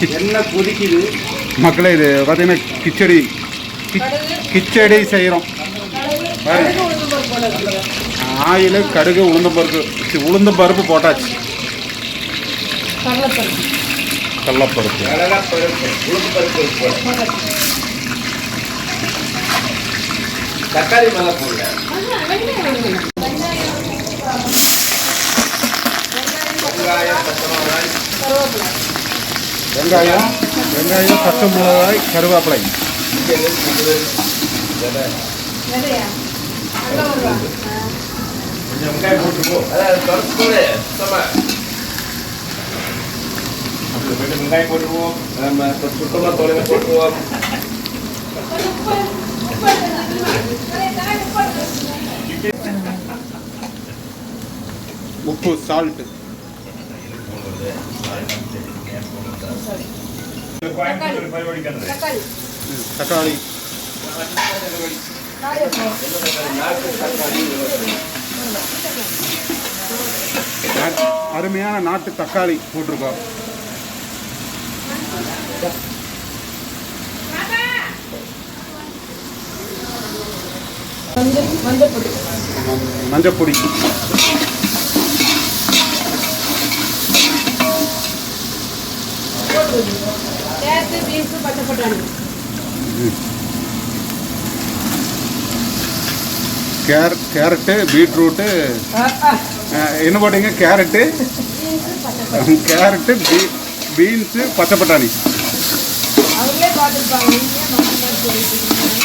என்ன கொதிக்குது? மக்களே இது பார்த்தீங்கன்னா கிச்சடி. கிச்- கிச்சடி செய்கிறோம் ஆயில் கடுகு உளுந்த பருப்பு. உளுந்த பருப்பு போட்டாச்சு. கடலப்பருப்பு. தக்காளி மேலே போடல வெங்காயம் பச்சை மிளகாய். வெங்காயம் வெங்காயம் பச்சை மிளகாய் கருவேப்பிலை. வெங்காயம் போட்டுருவோம் போடு போயிட்டு வெங்காயம் போட்டுருவோம் நம்ம சுத்தமாக தொலைவை போட்டுருவோம் உப்பு சால்ட்டு தக்காளி அருமையான நாட்டு தக்காளி போட்டிருக்கோம் ம- மஞ்சப்பொடி கேரட்டு பீன்ஸு பச்சை பட்டாணி. கேர கேரட்டு பீட்ரூட்டு. என்ன போட்டீங்க? கேரட்டு? கேரட்டு பீ பீன்ஸு பச்சை பட்டாணி. அவங்களே பார்த்துருப்பாங்க நீங்க மாற்றி மாற்றி சொல்லிட்டு இருக்கீங்க.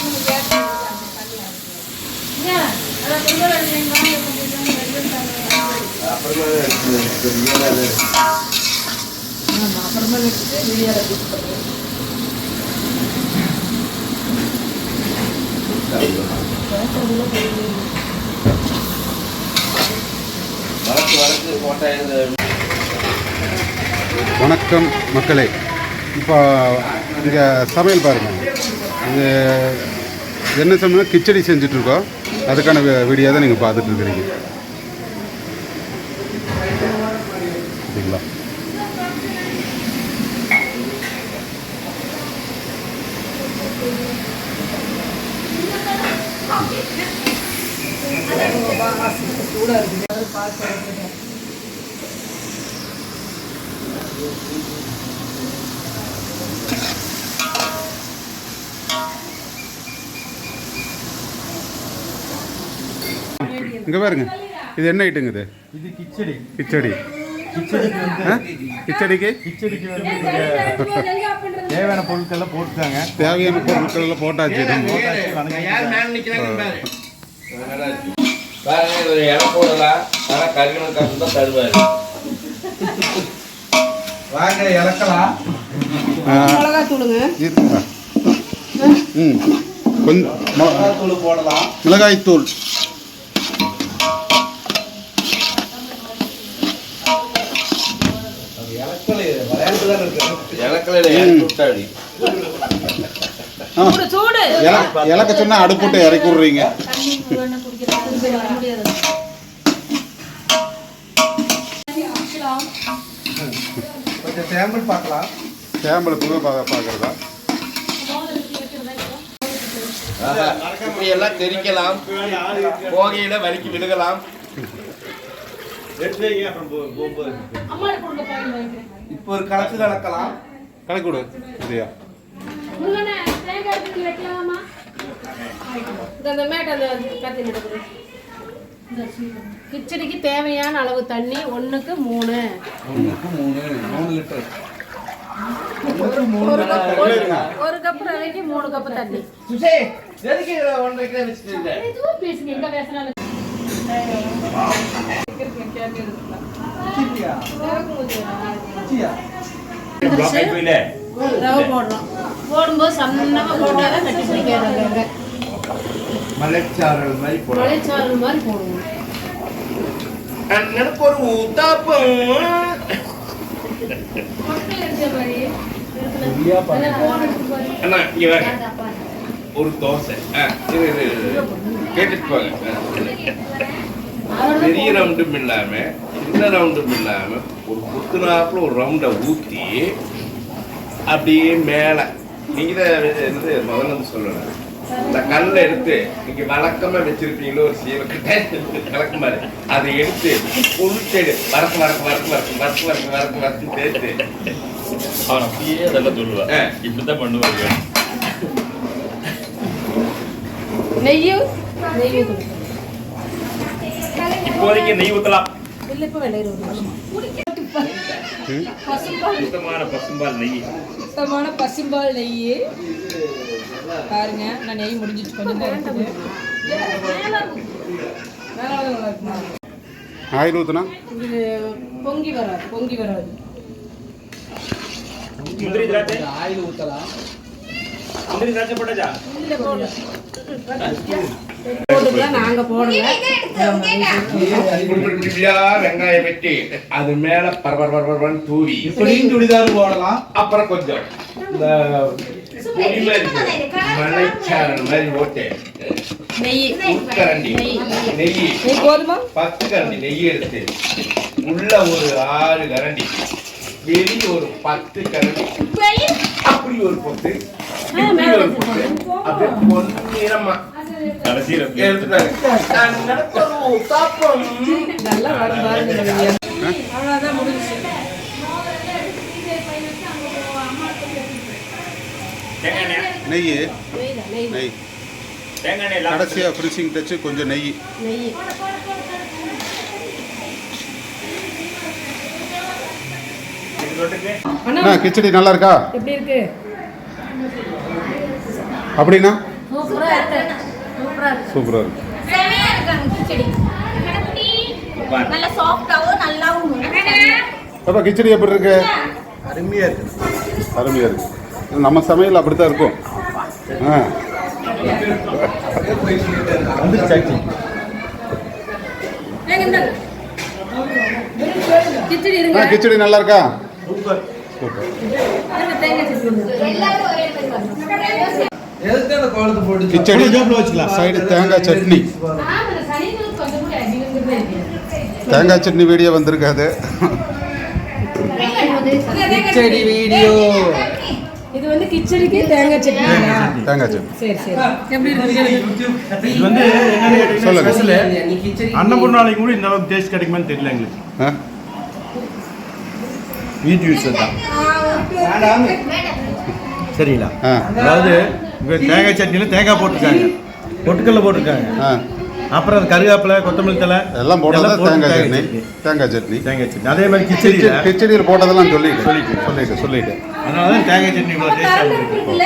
நீங்க கேரட்டு ஏன்? அதான் பொங்கல் அடிக்கிறீங்களா? கொஞ்சம் கொஞ்சம் வெள்ளம் தாங்க. அப்புறமா வச்சுட்டு வணக்கம் மக்களே. இப்போ இங்கே சமையல் பாருங்கள் இது என்ன சமையல்? கிச்சடி செஞ்சுட்ருக்கோம் அதுக்கான வீடியோ தான் நீங்கள் பார்த்துட்டு இருக்கிறீங்க சரிங்களா சூடா இருக்குது அது பார்க்க வைக்கிறேன். இங்கே பாருங்க. இது என்ன ஐட்டுங்க இது? இது கிச்சடி. கிச்சடி. கிச்சடிக்கு? கிச்சடிக்கு கிச்சடிக்கு வந்து கொஞ்சம் தேவையான பொருட்கள்லாம் போட்டுட்டாங்க. தேவையான பொருட்கள் எல்லாம் போட்டாச்சு ஒரு இடம் போடலாம் ஆனா கருகணும் காசு தான் தருவாரு. வாங்க மிளகாத்தூளுங்க. இது ஆ. ம். கொஞ்சம் மொ- தூள் இலக்க சொன்னா அடுப்புட்டு இறக்கி விட்றீங்க. கொஞ்சம் சாம்பிள் பார்க்கலாம். சேம்பல் புகை பா பார்க்குறதா? எல்லாம் தெரிக்கலாம் போகையில வலிக்கு விழுகலாம். இப்போ ஒரு கலக்கு கலக்கலாம் கணக்கு கொடு. சரியா? கிச்சடிக்கு தேவையான அளவு தண்ணி ஒண்ணுக்கு மூணு. ஒன்றுக்கு மூணு. மூணு லிட்டர். ஒரு கப் ரவைக்கு மூணு கப் தண்ணி. பேசுங்க போடும்போது சன்னமாக போட்டால் தான் கட்டி பிடிக்காது மலைச்சாரல் மாதிரி மலைச்சாரல் மாதிரி போடுவோம் எனக்கு ஒரு ஊத்தாப்பம் ஒரு தோசை கேட்டுட்டு போங்க. பெரிய ரவுண்டும் இல்லாம சின்ன ரவுண்டும் இல்லாம ஒரு குத்துனாப்புல ஒரு ரவுண்டை ஊத்தி அப்படியே மேல நீங்க தான் என்னது முதல்ல இருந்து சொல்லணும். இந்த கல்லை எடுத்து நீங்க வழக்கமா வச்சிருப்பீங்களோ ஒரு சீவக்கட்டை கலக்கு மாதிரி அதை எடுத்து உள்சைடு வரக்கு வரக்கு வரக்கு வரக்கு வரக்கு வரக்கு வரக்கு வரக்கு சேர்த்து அவன் அப்படியே அதெல்லாம் சொல்லுவான் ஆ. இப்படிதான் பண்ணுவாங்க. நெய்யும் நெய்யும் இப்போதைக்கு நெய் ஊத்தலாம். பசும்பால் நெய். பாருங்க நான் நெய் முடிஞ்சிட்டு கொஞ்சம் ஆயில் ஊத்துனா? பொங்கி வராது பொங்கி வராது. முந்திரி ஆயில் ஊத்தலாம். போட்டாச்சா? நாங்க இப்படியா வெங்காயம் வெட்டி அது மேல பரபர பரபரன்னு தூவி. இப்படியும் சுடிதார் போடலாம். அப்புறம் கொஞ்சம் இந்த. மலைச்சாரல் மாதிரி ஓட்டு. நெய். கரண்டி நெய். பத்து கரண்டி நெய் எடுத்து உள்ள ஒரு ஆறு கரண்டி வெளிய ஒரு பத்து கரண்டி. அப்படி ஒரு பொத்து அப்படியே பொன்னிறமா நெய். நெய். கடைசியாக ஃபினிஷிங் டச்சு கொஞ்சம் நெய். நெய். கிச்சடி நல்லா இருக்கா? எப்படி இருக்கு? அப்படின்னா? சூப்பராக இருக்கு. பாப்பா கிச்சடி. எப்படி இருக்கு? அருமையா இருக்கு. அருமையா இருக்கு. நம்ம சமையல் அப்படித்தான் இருக்கும். கிச்சடி நல்லா இருக்கா? Super. Super chutney kichadi. Side தேங்காய் சட்னி. தேங்காய் சட்னி வீடியோ வந்திருக்காது. கிச்சடி வீடியோ. இது வந்து கிச்சடிக்கு தேங்காய் சட்னிங்களா தேங்காய் சட்னி. சரி சரி. எப்படி இருக்கு இது வந்து சொல்லுங்க. ஸ்பெஷலு. அன்னபூர்ணாலையும் கூட இந்த அளவுக்கு டேஸ்ட் கிடைக்குமான்னு தெரியல எங்களுக்கு. ஆ? வீட்டு யூஸ் தான். சரிங்களா? ஆ. அதாவது இங்க தேங்காய் சட்னியில் தேங்காய் போட்டிருக்காங்க. பொட்டுக்கல்ல போட்டிருக்காங்க. ஆ. அப்புறம் அது கருவேப்பிலை கொத்தமல்லி தலை எல்லாம் போட்டது போட்டு தேங்காய் சட்னி. தேங்காய் சட்னி. தேங்காய் சட்னி. அதே மாதிரி கிச்சடியில் கிச்சடியில் போட்டதெல்லாம் சொல்லிட்டு சொல்லிட்டு சொல்லிட்டு சொல்லிட்டு அதனால தான் தேங்காய் சட்னி இவ்வளோ டேஸ்ட்டாக